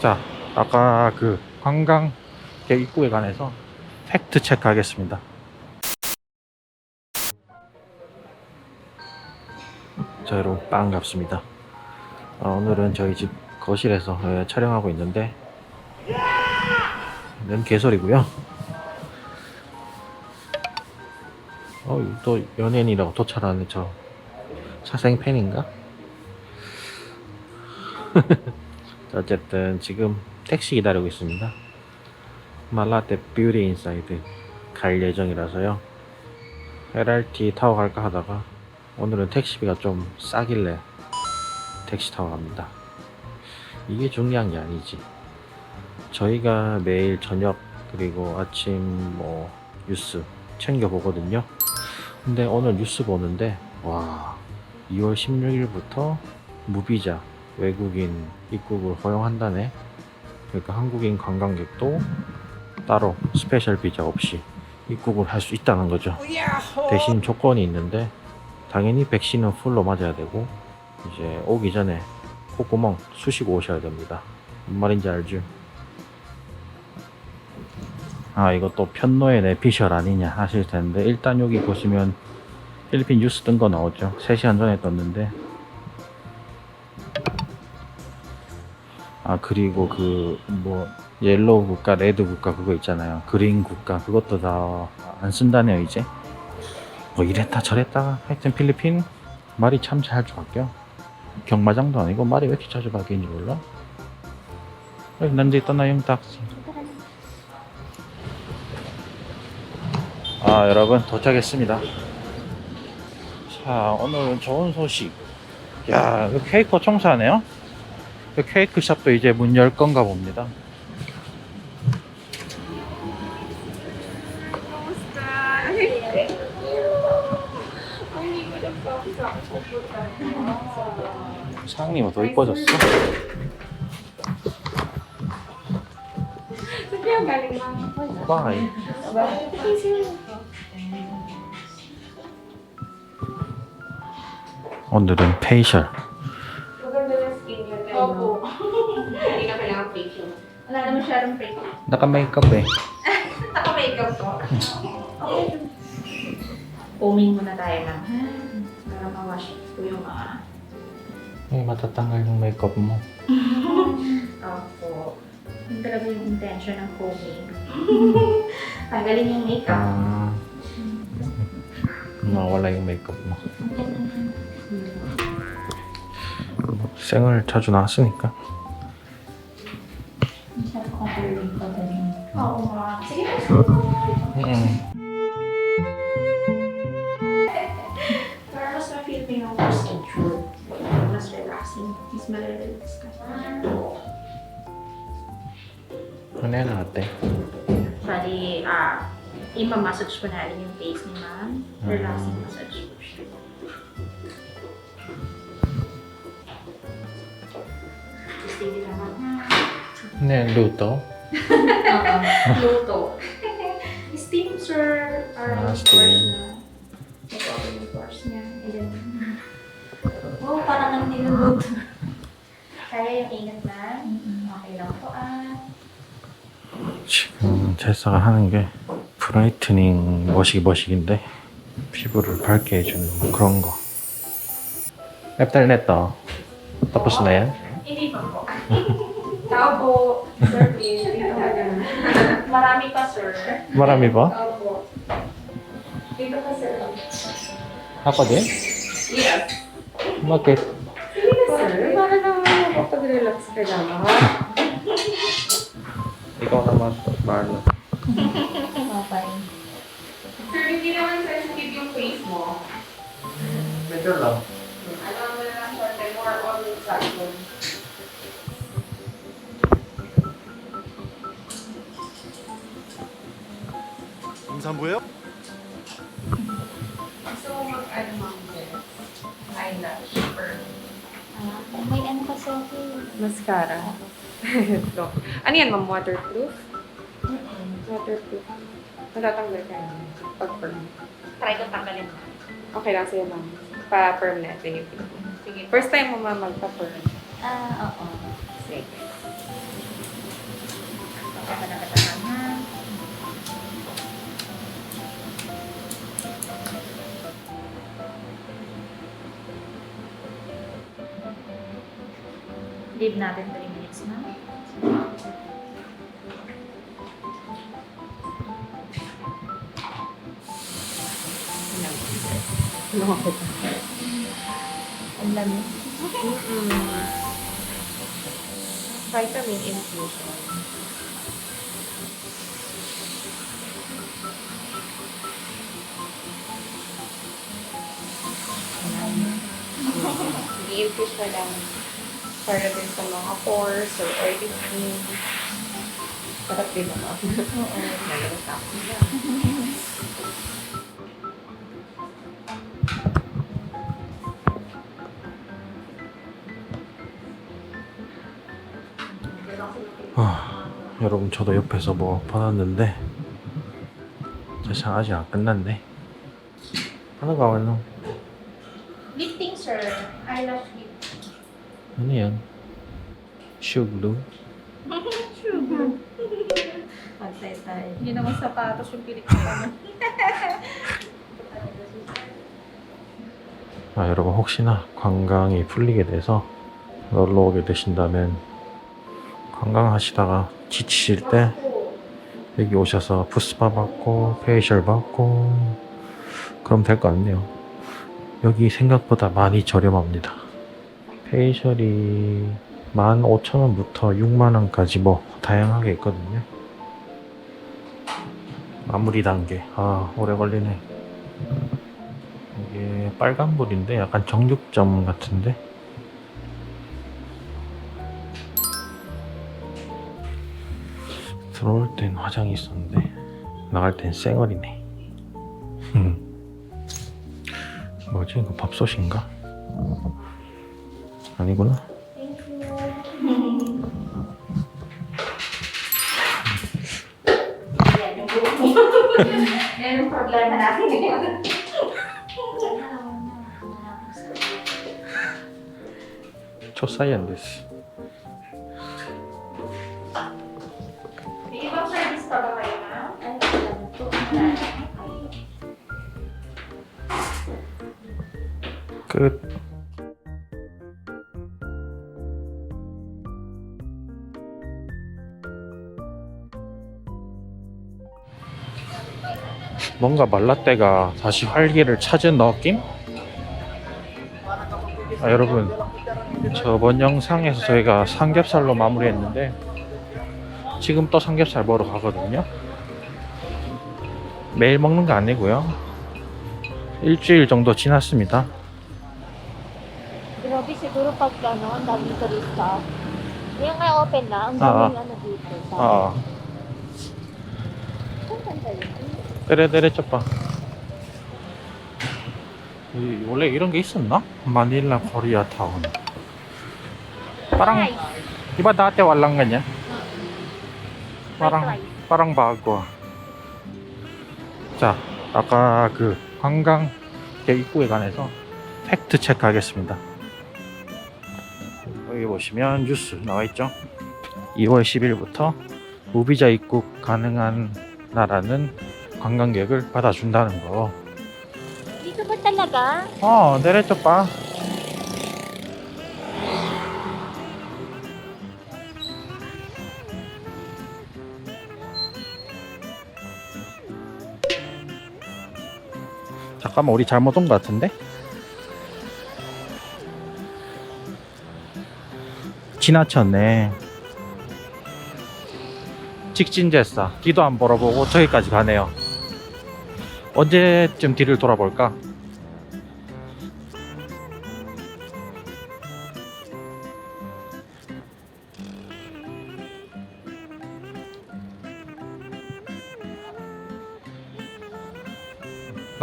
자, 아까 그 관광객 입구에 관해서 팩트 체크 하겠습니다. 자, 여러분 반갑습니다. 어, 오늘은 저희 집 거실에서 예, 촬영하고 있는데 는 개소리고요. 어, 또 연예인이라고 도착하는 저 사생 팬인가? 자, 어쨌든 지금 택시 기다리고 있습니다. 말라떼 뷰티 인사이드 갈 예정이라서요. LRT 타고 갈까 하다가 오늘은 택시비가 좀 싸길래 택시 타고 갑니다. 이게 중요한 게 아니지. 저희가 매일 저녁 그리고 아침 뭐 뉴스 챙겨 보거든요. 근데 오늘 뉴스 보는데 와 2월 16일부터 무비자 외국인 입국을 허용한다네. 그러니까 한국인 관광객도 따로 스페셜 비자 없이 입국을 할 수 있다는 거죠. 대신 조건이 있는데 당연히 백신은 풀로 맞아야 되고 이제 오기 전에 콧구멍 쑤시고 오셔야 됩니다. 뭔 말인지 알죠? 아 이것도 편노의 내피셜 아니냐 하실 텐데 일단 여기 보시면 필리핀 뉴스 뜬 거 나오죠 3시간 전에 떴는데 아 그리고 그 뭐 옐로우 국가 레드 국가 그거 있잖아요. 그린 국가. 그것도 다 안 쓴다네요 이제. 뭐 이랬다 저랬다. 하여튼 필리핀 말이 참잘 바뀌어 경마장도 아니고 말이 왜 이렇게 자주 바뀌는지 몰라. nandito na yung taxi 아 여러분 도착했습니다. 자 오늘은 좋은 소식. 야 케이크 청소하네요. 이 케이크 샵도 이제 문 열 건가 봅니다. 사장님은 더 이뻐졌어. 바이 오늘은 페이셜 naka-makeup eh Naka-makeup po. Okay. Foaming muna tayo ng para ma-wash ko yung mga Ay, matatanggal yung makeup mo Opo. Yun talaga yung intention ng foaming. Tanggalin yung makeup. 아 nawala yung makeup mo 생얼 자주 나왔으니까 Nga. Sige. 응. Para mas ma-feel mo yung procedure. Mas relaxing. Mas malalalax ka. ano yan ate? Bali, ah, ima-massage po natin yung face ni ma'am. Relaxing Ah. massage po siya. Steady naman ha. ano yan, luto? Oo. Luto. Steam, sir. Para Ah, yung steam. pores na. Ito ako yung pores niya. And then, oh, parang ang niluluto. Kaya yung ingat na. Okay lang po ah. 지금 제사가 하는 게 브라이트닝 머시기 머시기인데 피부를 밝게 해주는 그런 거 앱달 냈다 tapos na yan? Hindi pa po. Tao po, sir, please. Marami pa, sir. marami ba? ako din? Yes. bakit? Sige ka, sir. Para naman makapag-relax ka naman. ikaw naman Marlon Okay. Sir, hindi naman sensitive yung face mo. medyo lang Alam mo na lang, sir, more on satin. 임산부예 요? So, mag-ano ma'am, eyelash or Ah, may ano kasi ako eh. Mascara. Ito. Ano yan, ma'am? Waterproof? Waterproof. Matatanggal ka na pag perm. try ko tanggalin. Okay lang sa'yo, ma'am. Pa-perm natin yung pinag Sige. First time mo, ma'am, magpa-perm. Ah, oo. Leave natin 3 minutes na. Ang lamig. Mm-mm. Vitamin infusion. I-infuse lang para din sa mga pores or oily skin. Sarap din naman. Oo. Nalabas ako na. 아, 여러분 저도 옆에서 뭐 받았는데 세상 아직 안 끝났네. Mo? Lifting, Ano yan? Shoe glue? Pantay tayo. Hindi naman sapatos yung pilik ko pa. 아, 여러분 혹시나 관광이 풀리게 돼서 놀러 오게 되신다면 관광하시다가 지치실 때 여기 오셔서 부스파 받고 페이셜 받고 그럼 될 것 같네요. 여기 생각보다 많이 저렴합니다. 페이셜이 15,000원부터 6만원까지 뭐 다양하게 있거든요. 마무리 단계. 아, 오래 걸리네. 이게 빨간불인데 약간 정육점 같은데 들어올 땐 화장이 있었는데 나갈 땐 쌩얼이네 뭐지 이거 밥솥인가? 아니구나 Yan, yung buhok mo. Yan yung problema natin ngayon. 초사이 안 됐어 May 뭔가 말라떼가 다시 활기를 찾은 느낌? 아, 여러분 저번 영상에서 저희가 삼겹살로 마무리했는데 지금 또 삼겹살 먹으러 가거든요 매일 먹는 거 아니고요 일주일 정도 지났습니다 Grabe siguro pag ano, ang daming turista. Yung nga open na, ang Ah, daming ano dito. Sa, 아 Saan yun? 때레때레 이- 원래 이런 게 있었나? 마닐라 코리아 타운. parang di ba dati walang ganyan? parang parang 자 아까 그 관광 입구에 관해서 팩트 체크 하겠습니다. 여기 보시면 뉴스 나와 있죠? 2월 10일부터 무비자 입국 가능한 나라는 관광객을 받아준다는 거. Dito ba talaga? 어, 내려줘 봐. 잠깐만, 우리 잘못 온 것 같은데? 지나쳤네. 직진제사, 뒤도 안 벌어보고 저기까지 가네요. 언제쯤 뒤를 돌아볼까?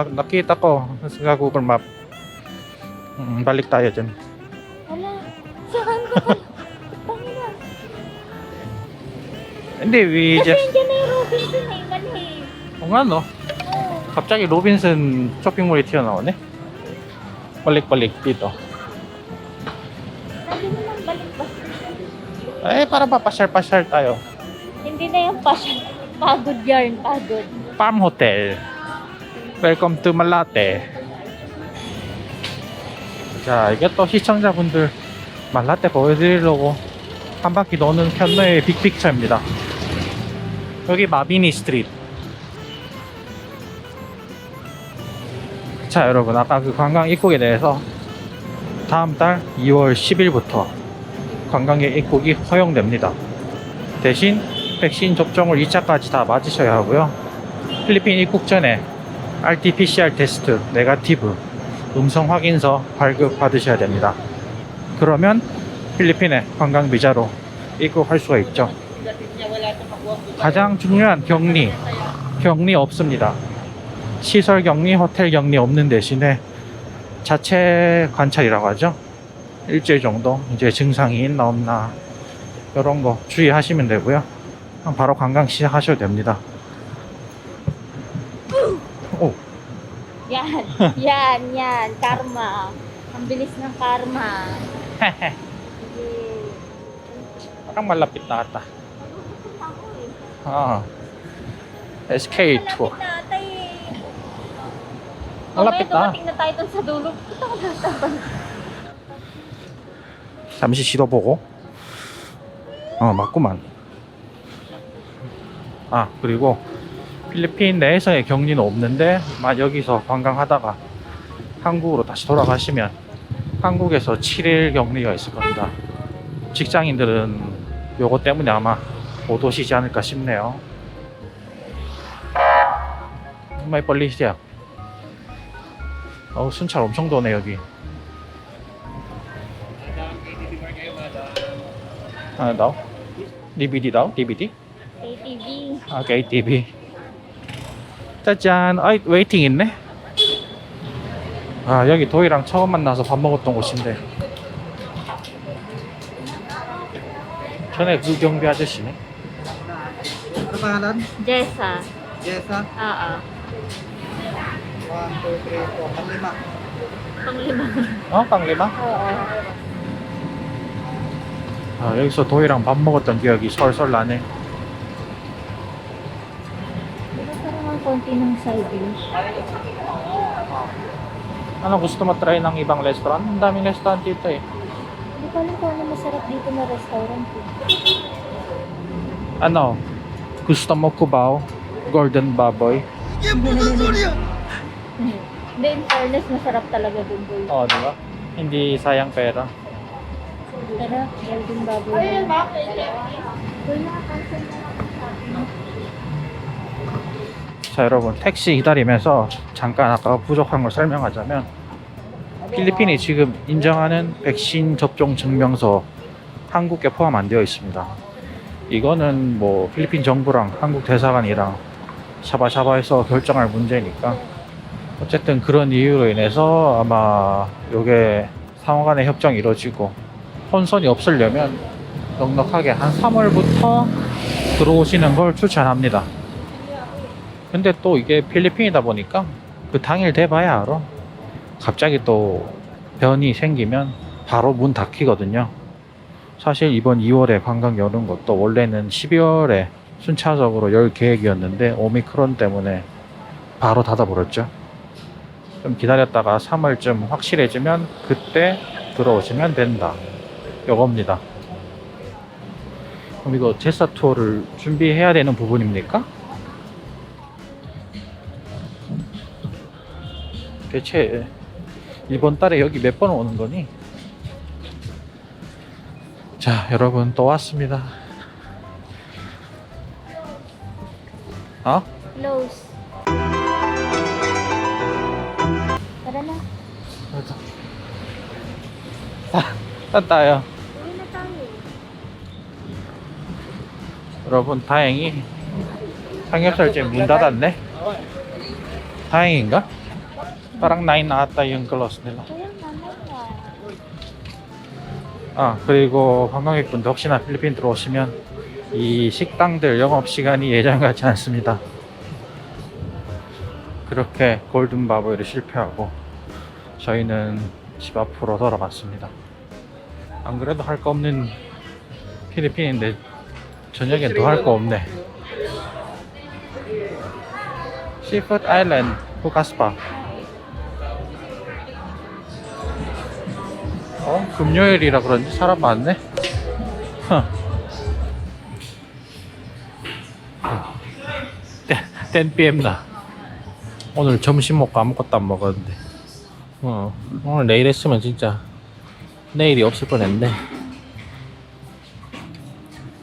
Nak nakita ko sa Google Map. Mm, balik tayo dyan. Wala. Saan ba kayo? Pangina. Hindi, we Kasi just... dyan na yung Robinson eh. Mali. 어, nga no? 갑자기 로빈슨 쇼핑몰이 튀어나오네? ba? Eh, para papasyal-pasyal tayo. Hindi na yung passion. Pagod yarn, pagod. 팜 호텔. 웰컴 투 말라떼. 자, 이게 또 시청자분들 말라떼 보여드리려고 한 바퀴 도는 편로의 빅픽처입니다. 여기 마비니 스트리트. 자, 여러분, 아까 그 관광 입국에 대해서 다음 달 2월 10일부터 관광객 입국이 허용됩니다. 대신 백신 접종을 2차까지 다 맞으셔야 하고요. 필리핀 입국 전에 RT-PCR 테스트 네가티브 음성 확인서 발급 받으셔야 됩니다. 그러면 필리핀에 관광 비자로 입국할 수가 있죠. 가장 중요한 격리, 격리 없습니다. 시설 격리, 호텔 격리 없는 대신에 자체 관찰이라고 하죠. 일주일 정도 이제 증상이 있나 없나 이런 거 주의하시면 되고요. 바로 관광 시작하셔도 됩니다. 오, Yan. yan, yan. Karma. Ang bilis ng karma. Parang malapit na ata. Eh. Ah. SK tour. Malapit na eh. Malapit na. dumating na tayo dun sa dulo. Puta ko na sa 잠시 쉬어보고. 어, 맞구만. 아, 그리고 필리핀 내에서의 격리는 없는데, 만 여기서 관광하다가 한국으로 다시 돌아가시면 한국에서 7일 격리가 있을 겁니다. 직장인들은 요거 때문에 아마 못 오시지 않을까 싶네요. 정말 빨리시죠? 어우, 순찰 엄청 도네, 여기. Ano daw? DVD daw? DVD? ATV. Okay, TV. 짜잔. 아이, 웨이팅 있네. 아, 여기 도희랑 처음 만나서 밥 먹었던 곳인데. 전에 그 경비 아저씨네. Ano pangalan? Jessa. Jessa. Oo. 1, 2, 3, 4, panglima. Panglima. 어, 빵리마? Oo. 아, 여기서 도희랑 밥 먹었던 기억이 설설 나네. Diba parang ang konti ng side dish? Ano, gusto mo try ng ibang restaurant? Ang daming restaurant dito eh. Hindi ko alam kung ano masarap dito na restaurant eh. Ano? Gusto mo kubaw? Golden Baboy? Hindi, in fairness, masarap talaga dun boy. Oo, di ba? Hindi sayang pera. Tara, golden baboy. Ayun, bakit? Boy, nakakansel na lang 자 여러분 택시 기다리면서 잠깐 아까 부족한 걸 설명하자면 필리핀이 지금 인정하는 백신 접종 증명서 한국에 포함 안 되어 있습니다. 이거는 뭐 필리핀 정부랑 한국 대사관이랑 샤바샤바해서 결정할 문제니까 어쨌든 그런 이유로 인해서 아마 요게 상호간의 협정이 이루어지고 혼선이 없으려면 넉넉하게 한 3월부터 들어오시는 걸 추천합니다. 근데 또 이게 필리핀이다 보니까 그 당일 돼봐야 알아. 갑자기 또 변이 생기면 바로 문 닫히거든요. 사실 이번 2월에 관광 여는 것도 원래는 12월에 순차적으로 열 계획이었는데 오미크론 때문에 바로 닫아버렸죠. 좀 기다렸다가 3월쯤 확실해지면 그때 들어오시면 된다. 요겁니다. 그럼 이거 제사 투어를 준비해야 되는 부분입니까? 대체 이번 달에 여기 몇 번 오는 거니? 자, 여러분 또 왔습니다. 어? Tara 딴 따요. 여러분 다행히 삼겹살집 문 닫았네. 다행인가? Parang 9 ata yung. 아 그리고 관광객분들 혹시나 필리핀 들어오시면 이 식당들 영업시간이 예전 같지 않습니다 그렇게 골든바보이를 실패하고 저희는 집 앞으로 돌아갔습니다 안 그래도 할 거 없는 필리핀인데 저녁엔 더 할 거 없네. 시푸드 아일랜드 후카스파. 어? 금요일이라 그런지 사람 많네. 땐 PM 나. 오늘 점심 먹고 아무것도 안 먹었는데. 어, 오늘 내일 했으면 진짜 내일이 없을 뻔했네.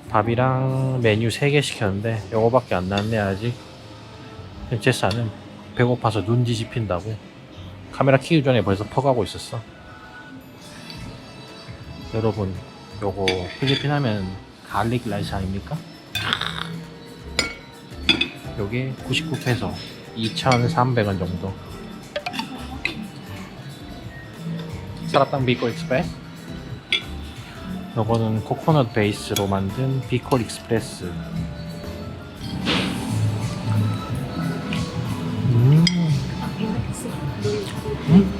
밥이랑 메뉴 3개 시켰는데 요거밖에 안 나왔네 아직. 제사는 배고파서 눈 뒤집힌다고 카메라 키기 전에 벌써 퍼가고 있었어. 여러분, 요거 필리핀 하면 갈릭 라이스 아닙니까? 요게 99페소 2,300원 정도 사라땅 비코 익스프레스 요거는 코코넛 베이스로 만든 비콜 익스프레스 음. 음?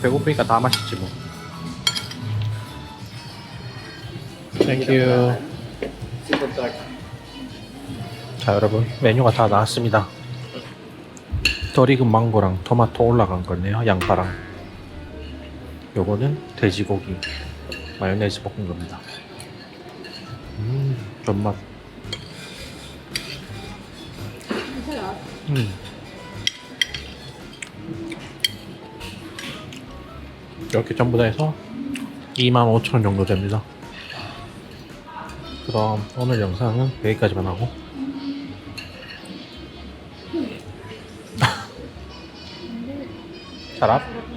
배고프니까 다 맛있지 뭐 땡큐. 자 여러분 메뉴가 다 나왔습니다 덜 익은 망고랑 토마토 올라간 거네요 양파랑 요거는 돼지고기 마요네즈 볶은 겁니다. 음 존맛. 음. 이렇게 전부 다 해서 25,000원 정도 됩니다. 그럼 오늘 영상은 여기까지만 하고. Oo